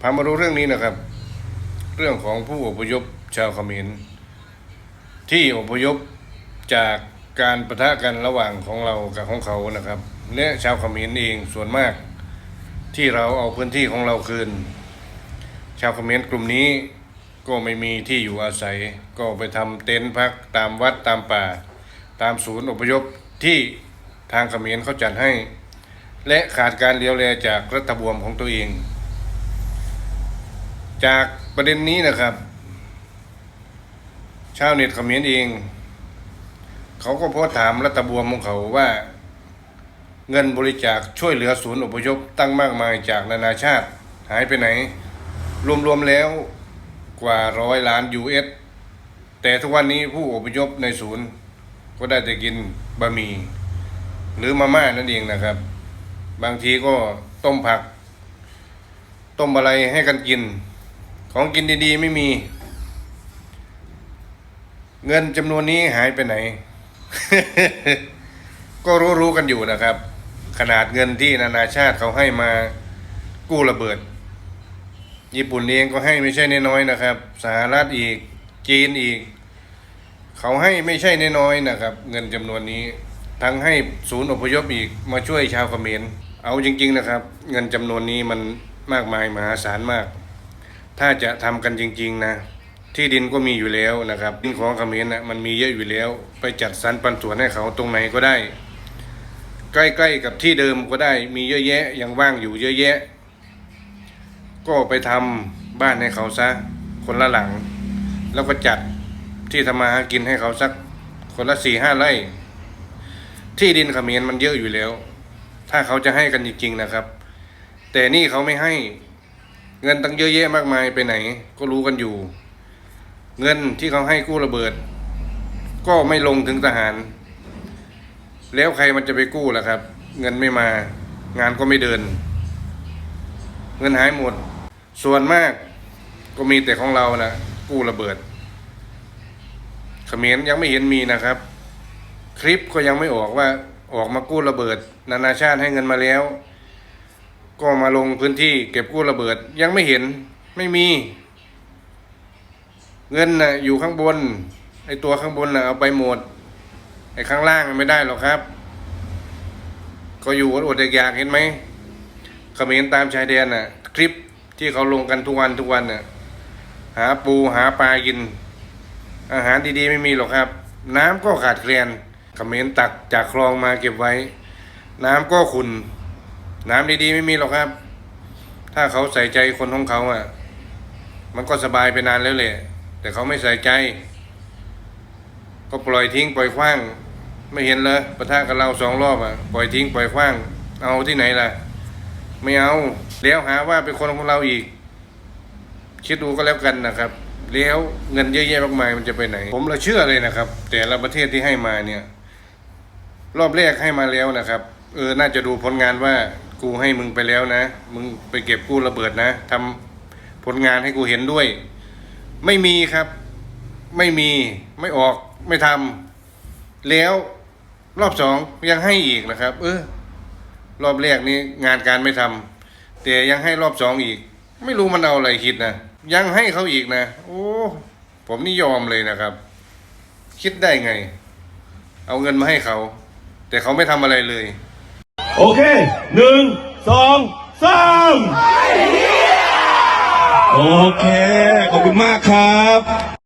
พามาดูเรื่องนี้นะครับ เรื่องของผู้อพยพชาวเขมรที่อพยพจากการประทะกันระหว่างของเรากับของเขานะครับและชาวเขมรเองส่วนมากที่เราเอาพื้นที่ของเราคืน ชาวเขมรกลุ่มนี้ก็ไม่มีที่อยู่อาศัย ก็ไปทำเต็นท์พักตามวัดตามป่า ตามศูนย์อพยพที่ทางเขมรเขาจัดให้ และขาดการเลี้ยวแลจากรัฐบวมของตัวเอง จากประเด็นนี้นะครับ ชาวเน็ตเขมรเอง เขาก็โพสถามรัฐบวมของเขาว่า เงินบริจาคช่วยเหลือศูนย์อพยพตั้งมากมายจากนานาชาติ หายไปไหน รวมๆแล้วกว่าร้อยล้าน US แต่ทุกวันนี้ผู้อพยพในศูนย์ ก็ได้แต่กินบะหมี่หรือมาม่านั่นเองนะครับ บางทีก็ต้มผัก ต้มอะไรให้กันกิน ของกินดีๆ ไม่มี เงินจำนวนนี้หายไปไหน ก็รู้ๆกันอยู่นะครับ ขนาดเงินที่นานาชาติเขาให้มากู้ระเบิด ญี่ปุ่นเองก็ให้ไม่ใช่น้อยๆนะครับ สหรัฐอีก จีนอีก เขาให้ไม่ใช่น้อยๆนะครับ เงินจำนวนนี้ ทั้งให้ศูนย์อพยพอีกมาช่วยชาวเขมรเอาจริง ๆนะครับ เงินจำนวนนี้มันมากมายมหาศาลมาก ถ้าจะทำกันจริง ๆ นะ ที่ดินก็มีอยู่แล้วนะครับดินของเขมรนะมันมีเยอะอยู่แล้ว ไปจัดสรรปันส่วนให้เขาตรงไหนก็ได้ ใกล้ๆกับที่เดิมก็ได้มีเยอะแยะยังว่างอยู่เยอะแยะ ก็ไปทำบ้านให้เขาซะคนละหลัง แล้วก็จัดที่ทำมาหากินให้เขาสักคนละสี่ห้าไร่ที่ดินเขมรมันเยอะอยู่แล้ว ถ้าเขาจะให้กันจริงๆนะครับ แต่นี่เขาไม่ให้ เงินตั้งเยอะแยะมากมายไปไหน ก็รู้กันอยู่ เงินที่เขาให้กู้ระเบิด ก็ไม่ลงถึงทหาร แล้วใครมันจะไปกู้ล่ะครับ เงินไม่มา งานก็ไม่เดิน เงินหายหมด ส่วนมากก็มีแต่ของเรานะกู้ระเบิดเขมรยังไม่เห็นมีนะครับ คลิปก็ยังไม่ออกว่าออกมากู้ระเบิด นานาชาติให้เงินมาแล้ว ก็มาลงพื้นที่เก็บกู้ระเบิดยังไม่เห็นไม่มี เงินนะ่ะอยู่ข้างบนไอตัวข้างบนนะ่ะเอาไปหมดไอข้างล่างไม่ได้หรอกครับ ก็อยู่อดอยากเห็นไหมเขมรตามชายแดนน่ะ คลิปที่เขาลงกันทุกวันทุกวันน่ะหาปูหาปลากิน อาหารดีๆไม่มีหรอกครับ น้ำก็ขาดแคลนเขมรตักจากคลองมาเก็บไว้ น้ำก็ขุ่น น้ำดีๆไม่มีหรอกครับ ถ้าเขาใส่ใจคนของเขาอะ มันก็สบายไปนานแล้วแหละแต่เขาไม่ใส่ใจ ก็ปล่อยทิ้งปล่อยขว้าง ไม่เห็นเลยประทะกับเราสองรอบอะปล่อยทิ้งปล่อยขว้าง เอาที่ไหนล่ะ ไม่เอาแล้วหาว่าเป็นคนของเราอีก คิดดูก็แล้วกันนะครับแล้วเงินเยอะแยะมากมายมันจะไปไหน ผมละเชื่อเลยนะครับ แต่ละประเทศที่ให้มาเนี่ย รอบแรกให้มาแล้วนะครับ เออน่าจะดูผลงานว่า กูให้มึงไปแล้วนะ มึงไปเก็บกู้ระเบิดนะทำผลงานให้กูเห็นด้วย ไม่มีครับ ไม่มีไม่ออกไม่ทำแล้วรอบสองยังให้อีกนะครับ เออ รอบแรกนี้งานการไม่ทำแต่ยังให้รอบสองอีก ไม่รู้มันเอาอะไรคิดนะยังให้เขาอีกนะ โอ้ผมนี่ยอมเลยนะครับ คิดได้ไง เอาเงินมาให้เขา แต่เขาไม่ทำอะไรเลย โอเคหนึ่งสองสามโอเค ขอบคุณมากครับ